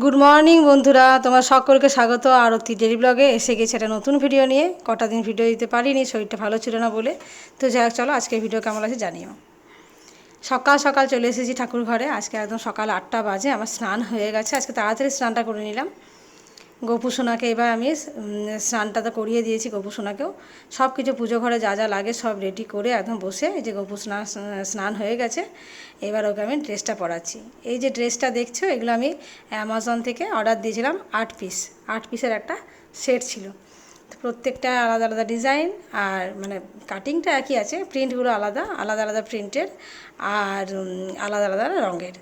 Good morning বন্ধুরা। তোমার সকলকে স্বাগত। আরতি ডেলি ব্লগে এসে গেছে একটা নতুন ভিডিও নিয়ে। কটা দিন ভিডিও দিতে পারিনি, শরীরটা ভালো ছিল না বলে। তো যাই হোক, চলো আজকে ভিডিও কেমন আছে জানিও। সকাল সকাল চলে এসেছি ঠাকুর ঘরে। আজকে একদম সকাল আটটা বাজে, আমার স্নান হয়ে গেছে। আজকে তাড়াতাড়ি স্নানটা করে নিলাম। গোপু সোনাকে এবার আমি স্নানটা তো করিয়ে দিয়েছি গোপু সোনাকেও সব কিছু পুজো ঘরে যা যা লাগে সব রেডি করে একদম বসে এই যে গোপু স্নান স্নান হয়ে গেছে। এবার ওকে আমি ড্রেসটা পরাচ্ছি। এই যে ড্রেসটা দেখছ, এগুলো আমি অ্যামাজন থেকে অর্ডার দিয়েছিলাম আট পিস আট পিসের একটা সেট ছিল। প্রত্যেকটা আলাদা আলাদা ডিজাইন আর মানে কাটিংটা একই আছে প্রিন্টগুলো আলাদা আলাদা আলাদা প্রিন্টের আর আলাদা আলাদা রঙের।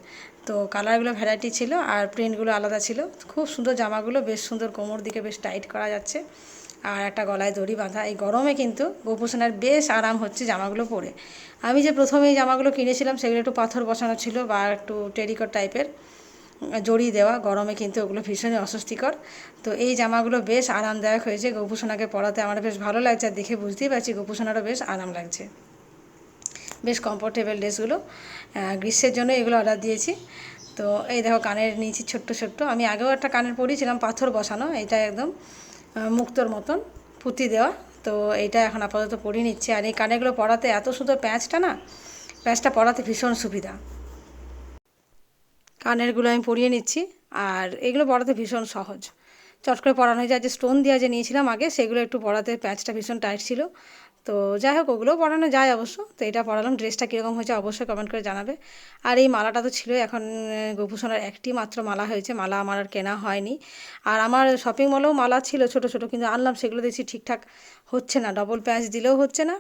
তো কালারগুলো ভ্যারাইটি ছিল আর প্রিন্টগুলো আলাদা ছিল। খুব সুন্দর জামাগুলো, বেশ সুন্দর কোমর দিকে বেশ টাইট করা যাচ্ছে। আর একটা গলায় দড়ি বাঁধা। এই গরমে কিন্তু গোপুসোনার বেশ আরাম হচ্ছে জামাগুলো পরে। আমি যে প্রথমে এই জামাগুলো কিনেছিলাম, সেগুলো একটু পাথর বসানো ছিল বা একটু টেরিকট টাইপের জড়ি দেওয়া। গরমে কিন্তু ওগুলো ভীষণই অস্বস্তিকর। তো এই জামাগুলো বেশ আরামদায়ক হয়েছে। গোপুসোনাকে পরাতে আমার বেশ ভালো লাগছে। আর দেখে বুঝতেই পারছি গোপুসোনারও বেশ আরাম লাগছে। বেশ কমফোর্টেবল ড্রেসগুলো গ্রীষ্মের জন্য এগুলো অর্ডার দিয়েছি। তো এই দেখো কানের নিয়েছি ছোট্ট ছোট্ট। আমি আগেও একটা কানের পরিয়েছিলাম, পাথর বসানো, এটা একদম মুক্তোর মতন পুঁতি দেওয়া। তো এইটা এখন আপাতত পরিয়ে নিচ্ছি। আর এই কানেরগুলো পরাতে এত সুন্দর প্যাঁচটা না, প্যাঁচটা পরাতে ভীষণ সুবিধা। কানেরগুলো আমি পরিয়ে নিচ্ছি, আর এগুলো পরাতে ভীষণ সহজ। চট করে পরানো হয়ে যায়। যে স্টোন দেওয়া যে নিয়েছিলাম আগে, সেগুলো একটু পরাতে প্যাঁচটা ভীষণ টাইট ছিল। তো যাই হোক, ওগুলোও পরানো যায় অবশ্য। তো এটা পড়ালাম, ড্রেসটা কীরকম হয়েছে অবশ্যই কমেন্ট করে জানাবে। আর এই মালাটা তো ছিল এখন গোপুসোনার একটি মাত্র মালা হয়েছে। মালা আমার আর কেনা হয়নি। আর আমার শপিং মলেও মালা ছিল ছোট ছোট, কিন্তু আনলাম, সেগুলো দেখছি ঠিকঠাক হচ্ছে না। ডবল প্যাচ দিলেও হচ্ছে না,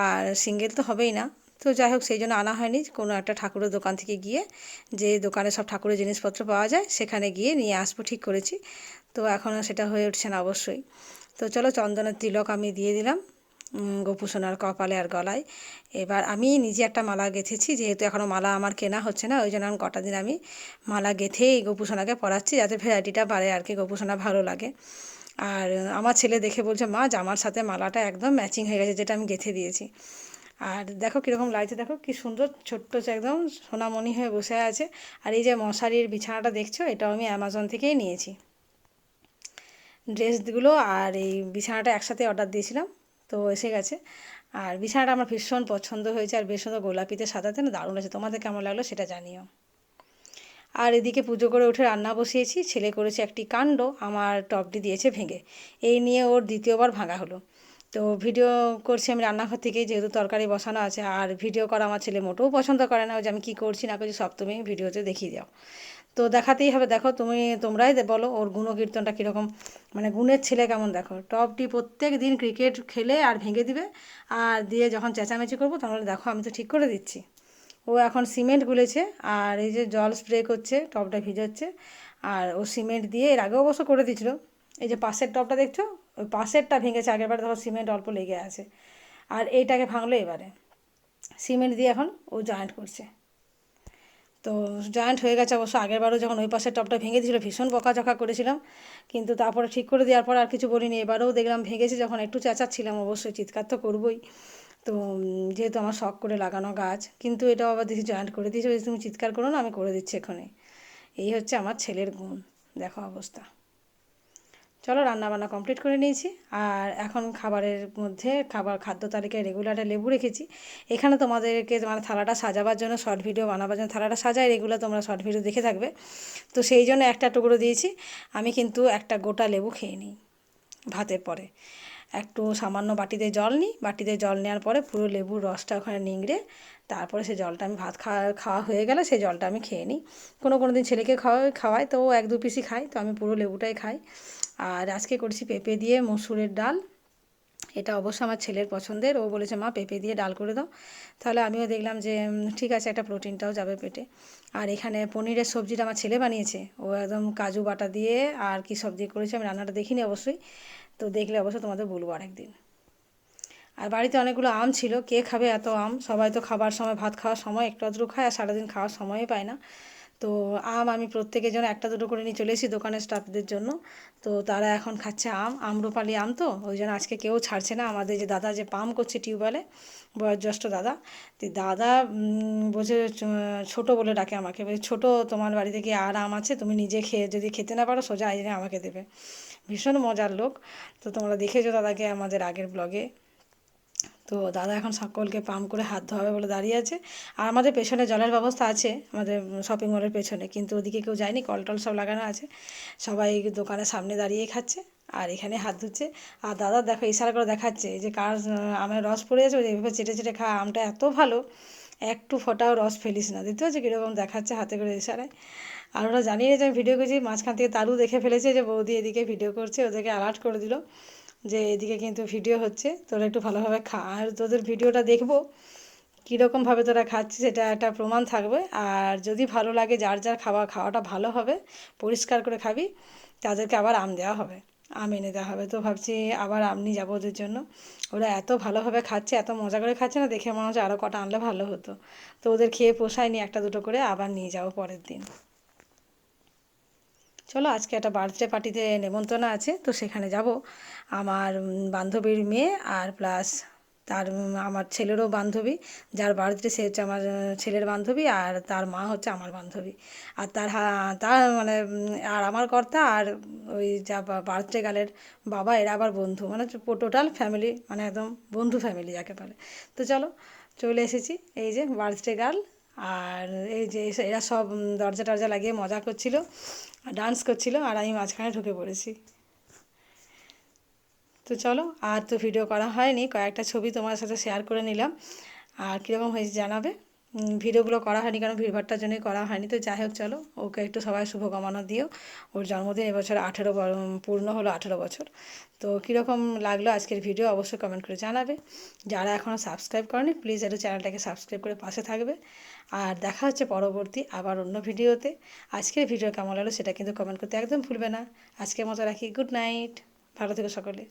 আর সিঙ্গেল তো হবেই না। তো যাই হোক, সেই জন্য আনা হয়নি। কোনো একটা ঠাকুরের দোকান থেকে গিয়ে, যে দোকানে সব ঠাকুরের জিনিসপত্র পাওয়া যায়, সেখানে গিয়ে নিয়ে আসব, ঠিক করেছি। তো এখনও সেটা হয়ে উঠছে না অবশ্যই। তো চলো, চন্দনের তিলক আমি দিয়ে দিলাম। গোপুসোনার কপালে আর গলায়। এবার আমি নিজে একটা মালা গেঁথেছি, যেহেতু এখনও মালা আমার কেনা হচ্ছে না, ওই জন্য আমি কটা দিন আমি মালা গেঁথেই গোপুসোনাকে পরাচ্ছি, যাতে ভ্যারাইটিটা বাড়ে আর কি, গোপুসোনা ভালো লাগে। আর আমার ছেলে দেখে বলছে, মা, জামার সাথে মালাটা একদম ম্যাচিং হয়ে গেছে, যেটা আমি গেঁথে দিয়েছি। আর দেখো কীরকম লাগছে, দেখো কি সুন্দর, ছোট্ট একদম সোনামণি হয়ে বসে আছে। আর এই যে মশারির বিছানাটা দেখছ, এটাও আমি অ্যামাজন থেকেই নিয়েছি। ড্রেসগুলো আর এই বিছানাটা একসাথে অর্ডার দিয়েছিলাম। তো এসে গেছে। আর বিছানাটা আমার ভীষণ পছন্দ হয়েছে আর সুন্দর গোলাপিতে সাজাতে না দারুণ আছে তোমাদের কেমন লাগল সেটা জানিও। আর এদিকে পুজো করে উঠে রান্না বসিয়েছি। ছেলে করেছে একটি কাণ্ড, আমার টপটি দিয়েছে ভেঙে। এই নিয়ে ওর দ্বিতীয়বার ভাঙা হলো। তো ভিডিও করছি আমি রান্নাঘর থেকেই, যেহেতু তরকারি বসানো আছে। আর ভিডিও করা আমার ছেলে মোটেও পছন্দ করে না। ওই যে আমি কী করছি না করছি সব তুমি ভিডিওতে দেখিয়ে দাও। তো দেখাতেই হবে দেখো তুমি তোমরাই বলো ওর গুণকীর্তনটা কীরকম। মানে গুণের ছেলে কেমন দেখো। টপটি প্রত্যেক দিন ক্রিকেট খেলে আর ভেঙে দিবে আর দিয়ে যখন চেঁচামেচি করব বলে, দেখো আমি তো ঠিক করে দিচ্ছি। ও এখন সিমেন্ট গুলেছে আর এই যে জল স্প্রে করছে টবটা ভিজাচ্ছে আর ও সিমেন্ট দিয়ে এর আগেও অবশ্য করে দিয়েছিল। এই যে পাশের টবটা দেখছ? ওই পাশেরটা ভেঙেছে আগেরবার ধরো সিমেন্ট অল্প লেগে আছে। আর এইটাকে ভাঙলো এবারে। সিমেন্ট দিয়ে এখন ও জয়েন্ট করছে। তো জয়েন্ট হয়ে গেছে অবশ্য, আগেরবারও যখন ওই পাশের টপটা ভেঙে দিয়েছিল, ভীষণ বকাঝকা করেছিলাম। কিন্তু তারপরে ঠিক করে দেওয়ার পর আর কিছু বলিনি। এবারেও দেখলাম ভেঙেছে, যখন একটু চেঁচাচ্ছিলাম, অবশ্যই চিৎকার তো করবই। তো যেহেতু আমার শখ করে লাগানো গাছ, কিন্তু এটাও আবার দেখি জয়েন্ট করে দিয়েছে তুমি চিৎকার করো না, আমি করে দিচ্ছি এখানে এই হচ্ছে আমার ছেলের গুণ। দেখো অবস্থা। চলো রান্নাবান্না কমপ্লিট করে নিয়েছি। আর এখন খাবারের মধ্যে খাবার খাদ্য তালিকায় রেগুলারে লেবু রেখেছি। এখানে তোমাদেরকে মানে থালাটা সাজাবার জন্য শর্ট ভিডিও বানাবার জন্য থালাটা সাজাই রেগুলার তোমরা শর্ট ভিডিও দেখে থাকবে। তো সেই জন্য একটা টুকরো দিয়েছি। আমি কিন্তু একটা গোটা লেবু খেয়ে নিই ভাতের পরে। একটু সামান্য বাটিতে জল নিই, বাটিতে জল নেওয়ার পরে পুরো লেবুর রসটা ওখানে নিংড়ে তারপরে সে জলটা আমি ভাত খাওয়া খাওয়া হয়ে গেলে সেই জলটা আমি খেয়ে নিই। কোনো কোনো দিন ছেলেকে খাওয়াই খাওয়াই, তো ও এক দু পিসি খাই তো আমি পুরো লেবুটাই খাই। আর আজকে করছি পেঁপে দিয়ে মসুরের ডাল। এটা অবশ্য আমার ছেলের পছন্দের। ও বলেছে, মা, পেঁপে দিয়ে ডাল করে দাও। তাহলে আমিও দেখলাম যে ঠিক আছে, একটা প্রোটিনটাও যাবে পেটে। আর এখানে পনিরের সবজিটা আমার ছেলে বানিয়েছে। ও একদম কাজু বাটা দিয়ে আর কি সবজি করেছে। আমি রান্নাটা দেখিনি অবশ্যই। তো দেখলে অবশ্যই তোমাদের বলব আরেকদিন। আর বাড়িতে অনেকগুলো আম ছিল। কে খাবে এত আম? সবাই তো খাবার সময়, ভাত খাওয়ার সময় একটু আধটু খায় আর সারাদিন খাওয়ার সময়ই পায় না। তো আম আমি প্রত্যেকের জন্য একটা দুটো করে নিয়ে চলে এসেছি দোকানের স্টাফদের জন্য। তো তারা এখন খাচ্ছে আম আম্রপালি আম তো, ওই জন্য আজকে কেউ ছাড়ছে না। আমাদের যে দাদা যে পাম্প করছে টিউবওয়েলে, বয়োজ্যেষ্ঠ দাদা, তো দাদা বলছে ছোটো বলে ডাকে আমাকে। বলছে, ছোটো, তোমার বাড়িতে কি আর আম আছে? তুমি নিজে খেয়ে, যদি খেতে না পারো, সোজা এনে আমাকে দেবে। ভীষণ মজার লোক। তো তোমরা দেখেছ দাদাকে আমাদের আগের ব্লগে তো দাদা এখন সকলকে পাম্প করে হাত ধোয়াবে বলে দাঁড়িয়ে আছে। আর আমাদের পেছনে জলের ব্যবস্থা আছে, আমাদের শপিং মলের পেছনে, কিন্তু ওদিকে কেউ যায়নি কল টল সব লাগানো আছে। সবাই দোকানের সামনে দাঁড়িয়ে খাচ্ছে আর এখানে হাত ধুচ্ছে। আর দাদা দেখো, ইশারা করে দেখাচ্ছে যে কার আমের রস পড়ে আছে এইভাবে চেটে চেটে খা আমটা এত ভালো, একটু ফোটাও রস ফেলিস না। দেখতে পাচ্ছ কীরকম দেখাচ্ছে হাতে করে ইশারায়। আর ওরা জানিয়ে যে আমি ভিডিও করছি, মাঝখান থেকে তারু দেখে ফেলেছে যে বৌদি এদিকে ভিডিও করছে, ওদেরকে অ্যালার্ট করে দিল। যে এদিকে কিন্তু ভিডিও হচ্ছে, তোরা একটু ভালোভাবে খা। আর তোদের ভিডিওটা দেখব কীরকমভাবে তোরা খাচ্ছিস সেটা একটা প্রমাণ থাকবে। আর যদি ভালো লাগে, যার যার খাওয়া, খাওয়াটা ভালো হবে, পরিষ্কার করে খাবি, তাদেরকে আবার আম দেওয়া হবে। আম এনে দেওয়া হবে। তো ভাবছি আবার আম নিয়ে যাব ওদের জন্য। ওরা এত ভালোভাবে খাচ্ছে, এত মজা করে খাচ্ছে না, দেখে মনে হচ্ছে আরও কটা আনলে ভালো হতো। তো ওদের খেয়ে পোষায়নি একটা দুটো করে, আবার নিয়ে যাব পরের দিন। চলো আজকে একটা বার্থডে পার্টিতে নেমন্তন্ন আছে, তো সেখানে যাব। আমার বান্ধবীর মেয়ে আর প্লাস তার আমার ছেলেরও বান্ধবী, যার বার্থডে সে হচ্ছে আমার ছেলের বান্ধবী আর তার মা হচ্ছে আমার বান্ধবী। আর তার তার মানে আর আমার কর্তা আর ওই যা বার্থডে গার্লের বাবা, এরা আবার বন্ধু। মানে টোটাল ফ্যামিলি মানে একদম বন্ধু ফ্যামিলি যাকে বলে। তো চলো, চলে এসেছি। এই যে বার্থডে গার্ল আর এই যে এরা সব দরজা টরজা লাগিয়ে মজা করছিল ডান্স করছিল, আর আমি মাঝখানে ঢুকে পড়েছি। তো চলো, আর তো ভিডিও করা হয়নি, কয়েকটা ছবি তোমার সাথে শেয়ার করে নিলাম। আর কীরকম হয়েছে জানাবে? ভিডিওগুলো করা হয়নি কারণ ভিড়ভাড়টার জন্যই করা হয়নি। তো যাই হোক, চলো, ওকে একটু সবাই শুভকামনা দিও। ওর জন্মদিন এবছর আঠেরো পূর্ণ হলো আঠেরো বছর। তো কীরকম লাগল আজকের ভিডিও অবশ্যই কমেন্ট করে জানাবে। যারা এখনও সাবস্ক্রাইব করেনি প্লিজ একটু চ্যানেলটাকে সাবস্ক্রাইব করে পাশে থাকবে। আর দেখা হচ্ছে পরবর্তী আবার অন্য ভিডিওতে। আজকের ভিডিও কেমন লাগল সেটা কিন্তু কমেন্ট করতে একদম ভুলবে না। আজকের মতো রাখি গুড নাইট ভালো থেকো সকলে।